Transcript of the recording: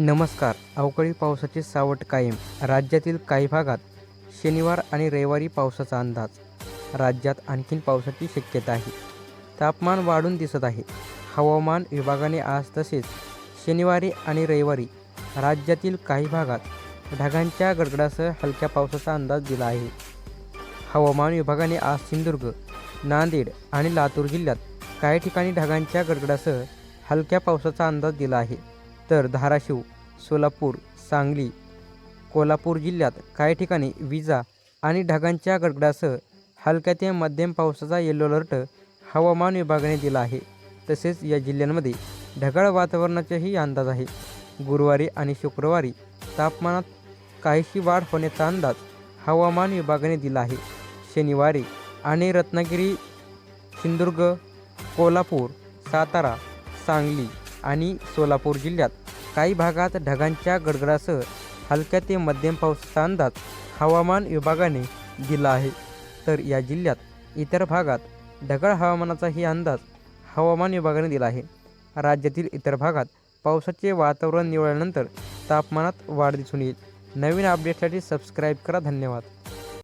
नमस्कार. अवकाळी पावसाचे सावट कायम. राज्यातील काही भागात शनिवार आणि रविवारी पावसाचा अंदाज. राज्यात आणखीन पावसाची शक्यता आहे. तापमान वाढून दिसत आहे. हवामान विभागाने आज तसेच शनिवारी आणि रविवारी राज्यातील काही भागात ढगांच्या गडगडासह हलक्या पावसाचा अंदाज दिला आहे. हवामान विभागाने आज सिंधुदुर्ग नांदेड आणि लातूर जिल्ह्यात काही ठिकाणी ढगांच्या गडगडासह हलक्या पावसाचा अंदाज दिला आहे. तर धाराशिव सोलापूर सांगली कोल्हापूर जिल्ह्यात काही ठिकाणी विजा आणि ढगांच्या गडगडासह हलक्या ते मध्यम पावसाचा येलो अलर्ट हवामान विभागाने दिला आहे. तसेच या जिल्ह्यांमध्ये ढगाळ वातावरणाचाही अंदाज आहे. गुरुवारी आणि शुक्रवारी तापमानात काहीशी वाढ होण्याचा अंदाज हवामान विभागाने दिला आहे. शनिवारी आणि रत्नागिरी सिंधुदुर्ग कोल्हापूर सातारा सांगली आणि सोलापूर जिल्ह्यात काही भागात ढगांच्या गडगडासह हलक्या ते मध्यम पावसाचा अंदाज हवामान विभागाने दिला आहे. तर या जिल्ह्यात इतर भागात ढगाळ हवामानाचाही अंदाज हवामान विभागाने दिला आहे. राज्यातील इतर भागात पावसाचे वातावरण निवळल्यानंतर तापमानात वाढ दिसून येईल. नवीन अपडेटसाठी सबस्क्राईब करा. धन्यवाद.